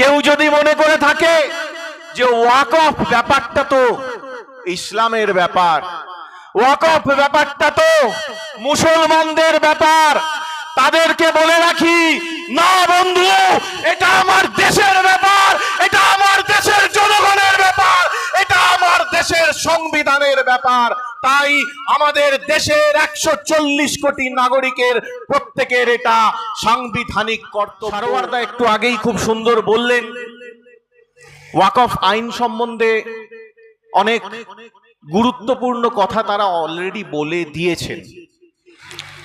কেউ যদি মনে করে থাকে যে ওয়াকফ ব্যাপারটা তো ইসলামের ব্যাপার ওয়াকফ ব্যাপারটা তো মুসলমানদের ব্যাপার, তাদেরকে বলে রাখি, না বন্ধু, এটা আমার দেশের ব্যাপার, এটা আমার দেশের জনগণের ব্যাপার এটা আমার দেশের সংবিধানের ব্যাপার। তাই আমাদের দেশের একশো চল্লিশ কোটি নাগরিকের প্রত্যেকের এটা সাংবিধানিক কর্তব্য। একটু আগেই খুব সুন্দর বললেন ওয়াকফ আইন সম্বন্ধে অনেক গুরুত্বপূর্ণ কথা তারা অলরেডি বলে দিয়েছেন।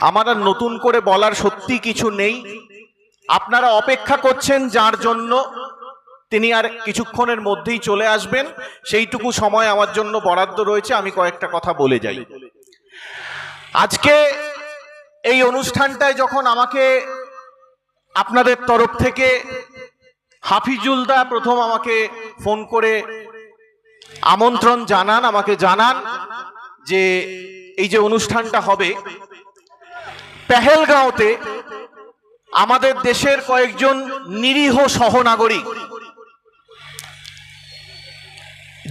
আমার নতুন করে বলার সত্যি কিছু নেই। আপনারা অপেক্ষা করছেন যার জন্য তিনি আর কিছুক্ষণের মধ্যেই চলে আসবেন। সেইটুকু সময় আমার জন্য বরাদ্দ রয়েছে, আমি কয়েকটা কথা বলে যাই। আজকে এই অনুষ্ঠানটায় যখন আমাকে আপনাদের তরফ থেকে হাফিজুলদা প্রথম আমাকে ফোন করে আমন্ত্রণ জানান, আমাকে জানান যে এই যে অনুষ্ঠানটা হবে, পেহেলগাঁওতে আমাদের দেশের কয়েকজন নিরীহ সহনাগরিক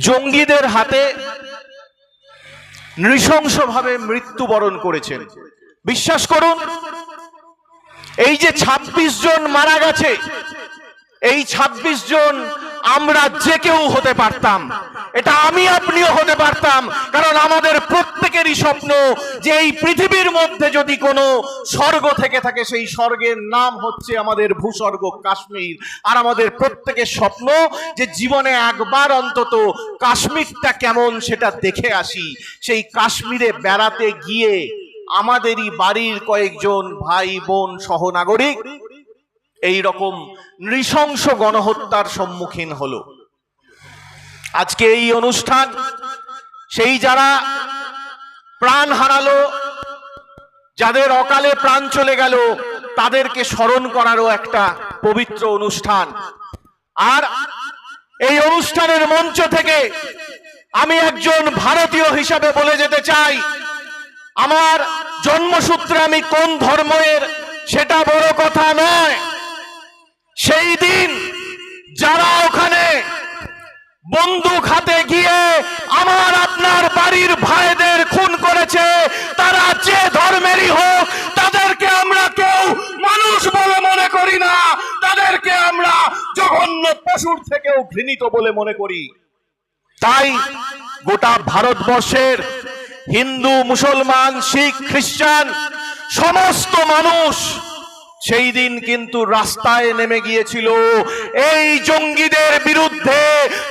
জঙ্গিদের হাতে নৃশংসভাবে মৃত্যুবরণ করেছেন। বিশ্বাস করুন, এই যে ২৬ জন মারা গেছে, এই ২৬ জন আমরা যে কেউ হতে পারতাম। এটা আমি আপনিও হতে পারতাম। কারণ আমাদের প্রত্যেকেরই স্বপ্ন যে এই পৃথিবীর মধ্যে যদি কোনো স্বর্গ থেকে থাকে, সেই স্বর্গের নাম হচ্ছে আমাদের ভূস্বর্গ কাশ্মীর। আর আমাদের প্রত্যেকের স্বপ্ন যে জীবনে একবার অন্তত কাশ্মীরটা কেমন সেটা দেখে আসি। সেই কাশ্মীরে বেড়াতে গিয়ে আমাদেরই বাড়ির কয়েকজন ভাই বোন সহনাগরিক এই রকম নৃশংস গণহত্যার সম্মুখীন হলো। আজকে এই অনুষ্ঠান, সেই যারা প্রাণ হারালো, যাদের অকালে প্রাণ চলে গেল, তাদেরকে স্মরণ করারও একটা পবিত্র অনুষ্ঠান। আর এই অনুষ্ঠানের মঞ্চ থেকে আমি একজন ভারতীয় হিসাবে বলে যেতে চাই, আমার জন্মসূত্রে আমি কোন ধর্মের, সেটা বড় কথা নয়। সেই দিন যারা ওখানে বন্দুক হাতে গিয়ে আমার আপনার বাড়ির ভাইদের খুন করেছে, তারা যে ধর্মেরই হোক, তাদেরকে আমরা কেউ মানুষ বলে মনে করি না। তাদেরকে আমরা জঘন্য পশুর থেকেও ঘৃণিত বলে মনে করি। তাই গোটা ভারতবর্ষের হিন্দু, মুসলমান, শিখ, খ্রিস্টান, সমস্ত মানুষ সেই দিন কিন্তু রাস্তায় নেমে গিয়েছিল এই জঙ্গিদের বিরুদ্ধে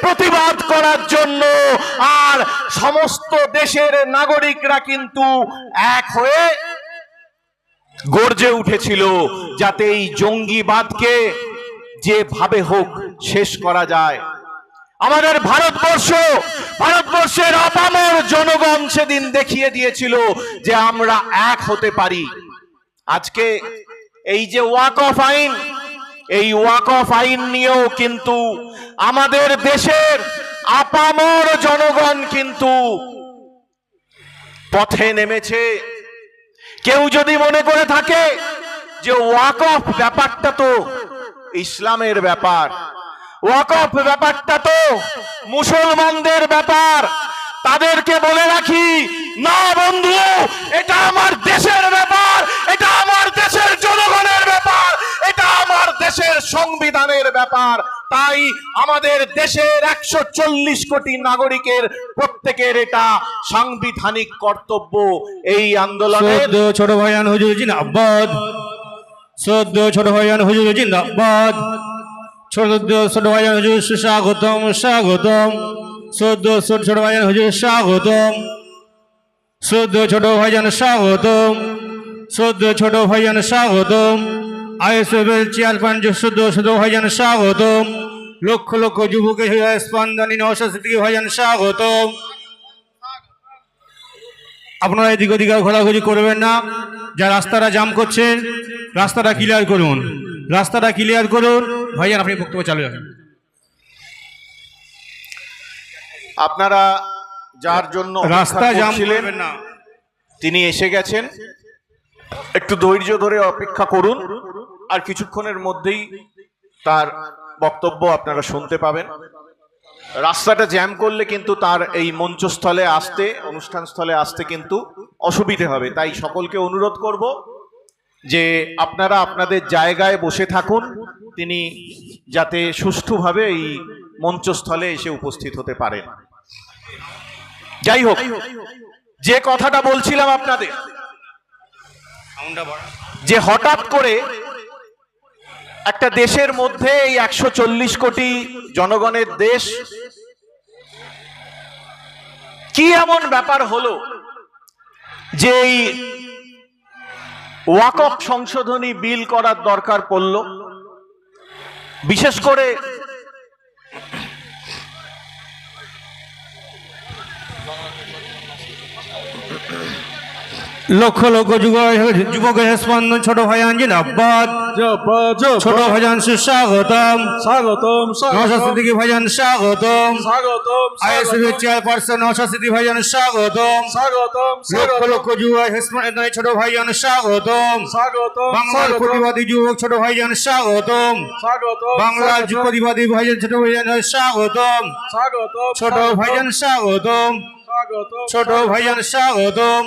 প্রতিবাদ করার জন্য। আর সমস্ত দেশের নাগরিকরা কিন্তু এক হয়ে গর্জে উঠেছিল যাতে এই জঙ্গিবাদকে যেভাবে হোক শেষ করা যায়। আমাদের ভারতবর্ষ, ভারতবর্ষের আপামর জনগণ সেদিন দেখিয়ে দিয়েছিল যে আমরা এক হতে পারি। আজকে এই যে ওয়াক অফ আইন, এই ওয়াক অফ আইন নিয়েও কিন্তু আমাদের দেশের আপামর জনগণ কিন্তু পথে নেমেছে। কেউ যদি মনে করে থাকে যে ওয়াক অফ ব্যাপারটা তো ইসলামের ব্যাপার ওয়াকফ ব্যাপারটা তো মুসলমানদের ব্যাপার, তাদেরকে বলে রাখি, না বন্ধু, এটা আমার দেশের ব্যাপার এটা আমার দেশের জনগণের ব্যাপার এটা আমার দেশের সংবিধানের ব্যাপার। তাই আমাদের দেশের একশো চল্লিশ কোটি নাগরিকের প্রত্যেকের এটা সাংবিধানিক কর্তব্য। এই আন্দোলনের ছোট ভাইয়ান হুজুর জিন্দাবাদ। সদ্য ছোট ভাইয়ান হুজুর জিন্দাবাদ। সদ্য ছোট ভাইয়ান হুজুর সুস্বাগতম, স্বাগতম। সদ্য ছোট ছোট ভাইয়ান হুজুর স্বাগতম। সদ্য ছোট ভাইজান স্বাগতম। সদ্য ছোট ভাইজান স্বাগতম। আইএসএফের চেয়ারম্যান ছোট ভাইজান স্বাগতম। লক্ষ লক্ষ যুবকের স্পন্দনী নশাস্তি ভাইজান স্বাগতম। আপনারা এদিক ওদিক ঘোরাঘুরি করবেন না। যা রাস্তাটা জাম করছেন রাস্তাটা ক্লিয়ার করুন। রাস্তাটা ক্লিয়ার করুন। ভাইজান আপনি বক্তব্য চালু রাখেন। আপনারা যার জন্য রাস্তা জাম করছিলেন, করবেন না। তিনি এসে গেছেন। একটু ধৈর্য ধরে অপেক্ষা করুন। আর কিছুক্ষণের মধ্যেই তার বক্তব্য আপনারা শুনতে পাবেন। রাস্তাটা জ্যাম করলে কিন্তু তার এই মঞ্চস্থলে আসতে অনুষ্ঠান স্থলে আসতে কিন্তু অসুবিধে হবে। তাই সকলকে অনুরোধ করব যে আপনারা আপনাদের জায়গায় বসে থাকুন। তিনি যাতে সুষ্ঠুভাবে এই মঞ্চস্থলে এসে উপস্থিত হতে পারেন। যাই হোক, যে কথাটা বলছিলাম আপনাদের, যে হঠাৎ করে একটা দেশের মধ্যে এই একশো চল্লিশ কোটি জনগণের দেশ, কি এমন ব্যাপার হলো যে এই ওয়াকফ সংশোধনী বিল করার দরকার পড়ল? বিশেষ করে লক্ষ লক্ষ যুব যুবক স্পন্দন ছোট ভাইজান জিন্দাবাদ ছোট ভাইজান সুস্বাগতম স্বাগতম। নশা সিদ্দিকি ভাইজান স্বাগতম। স্বাগতম আইএসএফ চেয়ারপারসন নশা সিদ্দিকি ভাইজান স্বাগতম। স্বাগতম লক্ষ লক্ষ যুব স্পন্দন ছোট ভাইজান স্বাগতম। স্বাগতম বাংলার প্রতিবাদী যুবক ছোট ভাইজান স্বাগতম। স্বাগতম বাংলার প্রতিবাদী ভাইজান ছোট ভাইজান স্বাগতম। স্বাগতম ছোট ভাইজান স্বাগতম। ছোট ভাইজান স্বাগতম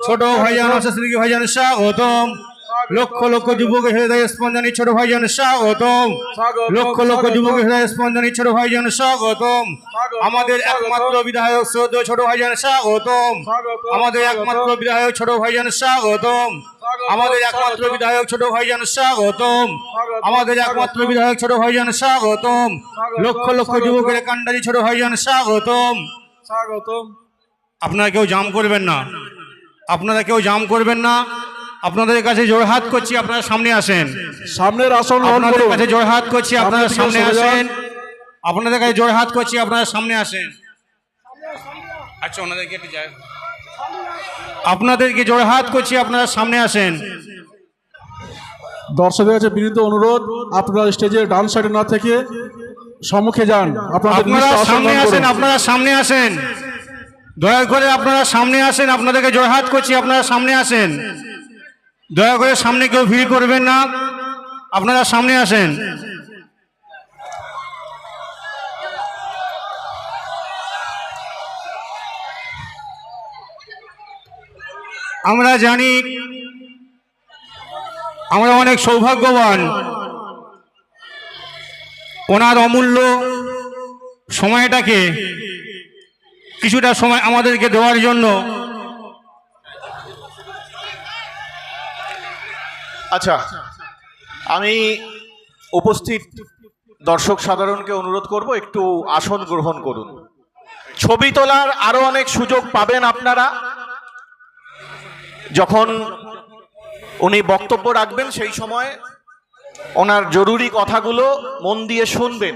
ছোট ভাইজান অশাস্ত্রী ভাইজান স্বাগতম লক্ষ লক্ষ যুবক হৃদয় স্পন্দনী ছোট ভাইজান স্বাগতম লক্ষ লক্ষ যুবক হৃদয় স্পন্দনী ছোট ভাইজান স্বাগতম আমাদের একমাত্র বিধায়ক শ্রদ্ধ ছোট ভাইজান স্বাগতম আমাদের একমাত্র বিধায়ক ছোট ভাইজান স্বাগতম আমাদের একমাত্র বিধায়ক ছোট ভাইজান স্বাগতম আমাদের একমাত্র বিধায়ক ছোট ভাইজান স্বাগতম লক্ষ লক্ষ যুবকের কান্ডারি ছোট ভাইজান স্বাগতম স্বাগতম। আপনারা কেউ জাম করবেন না। আপনারা কেউ জাম করবেন না। আপনাদের কাছে জোরহাত করছি আপনারা সামনে আসেন। সামনের আসন আপনাদের কাছে জোরহাত করছি আপনারা সামনে আসেন। আপনাদের কাছে জোরহাত করছি আপনারা সামনে আসেন। আচ্ছা ওনাদেরকে একটু যায়। আপনাদেরকে জোরহাত করছি আপনারা সামনে আসেন। দর্শকের কাছে বিনীত অনুরোধ আপনারা স্টেজের ডান সাইডে না থেকে সম্মুখে যান। আপনারা সামনে আসেন আপনারা সামনে আসেন। দয়া করে আপনারা সামনে আসেন আপনাদেরকে জোরহাত করছি আপনারা সামনে আসেন। দয়া করে সামনে কেউ ভিড় করবেন না। আপনারা সামনে আসেন। আমরা জানি আমরা অনেক সৌভাগ্যবান। ওনার অমূল্য সময়টাকে কিছুটা সময় আমাদেরকে দেওয়ার জন্য। আচ্ছা আমি উপস্থিত দর্শক সাধারণকে অনুরোধ করব, একটু আসন গ্রহণ করুন। ছবি তোলার আরও অনেক সুযোগ পাবেন আপনারা। যখন উনি বক্তব্য রাখবেন, সেই সময় ওনার জরুরি কথাগুলো মন দিয়ে শুনবেন।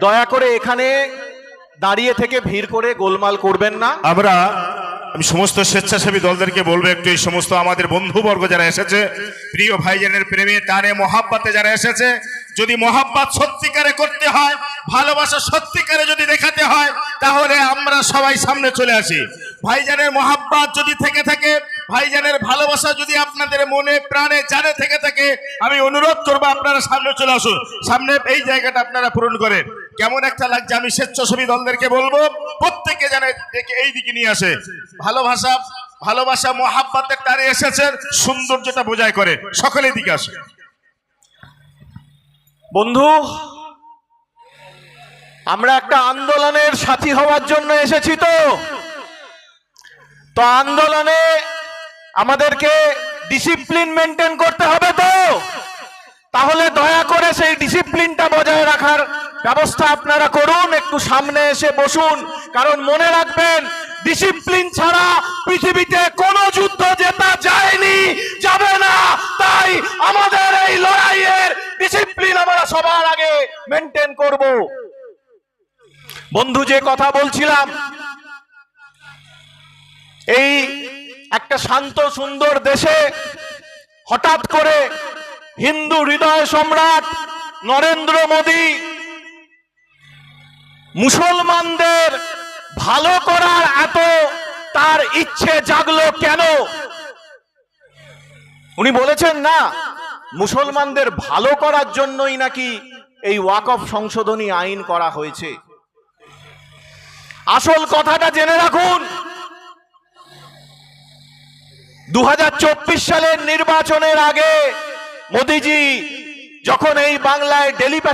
দয়া করে এখানে দাঁড়িয়ে থেকে ভিড় করে গোলমাল করবেন না। আমরা, আমি সমস্ত স্বেচ্ছাসেবী দলদেরকে বলব, একটু এই সমস্ত আমাদের বন্ধুবর্গ যারা এসেছে, প্রিয় ভাইজানের প্রেমে টানে মহাব্বাতে যারা এসেছে, যদি মহাব্বাত সত্যিকারে করতে হয়, ভালোবাসা সত্যিকারে যদি দেখাতে হয়, তাহলে আমরা সবাই সামনে চলে আসি। ভাইজানের মহাব্বাত যদি থেকে থাকে ভাইজানের ভালোবাসা যদি আপনাদের মনে, প্রাণে, জানে থেকে থাকে, আমি অনুরোধ করব আপনারা সামনে চলে আসুন। সামনে এই জায়গাটা আপনারা পূরণ করেন। কেমন একটা লাগছে, আমি স্বেচ্ছাসেবী দলদেরকে বলব প্রত্যেকে দেখে এই দিকে নিয়ে আসে। ভালোবাসা ভালোবাসা, মহাব্বাতের টানে এসেছেন, সৌন্দর্যটা বোঝায় করে, সকলের দিকে আসে। বন্ধু, আমরা একটা আন্দোলনের সাথী হওয়ার জন্য এসেছি তো। তো আন্দোলনে আমাদেরকে ডিসিপ্লিন মেনটেন করতে হবে তো। তাহলে দয়া করে সেই ডিসিপ্লিনটা বজায় রাখার ব্যবস্থা আপনারা করুন, একটু সামনে এসে বসুন। কারণ মনে রাখবেন ডিসিপ্লিন ছাড়া পৃথিবীতে কোনো যুদ্ধ জেতা যায়নি, যাবে না। তাই আমাদের এই লড়াইয়ের ডিসিপ্লিন আমরা সবার আগে মেনটেন করব। বন্ধু, যে কথা বলছিলাম একটা শান্ত, সুন্দর দেশে হঠাৎ করে হিন্দু হৃদয় সম্রাট নরেন্দ্র মোদী মুসলমানদের ভালো করার এত তার ইচ্ছে জাগলো কেন? উনি বলেছেন, না, মুসলমানদের ভালো করার জন্যই নাকি এই ওয়াকফ সংশোধনী আইন করা হয়েছে। আসল কথাটা জেনে রাখুন দু হাজার চব্বিশ সালের নির্বাচনের আগে মোদিজি যখন এই বাংলায় ডেলি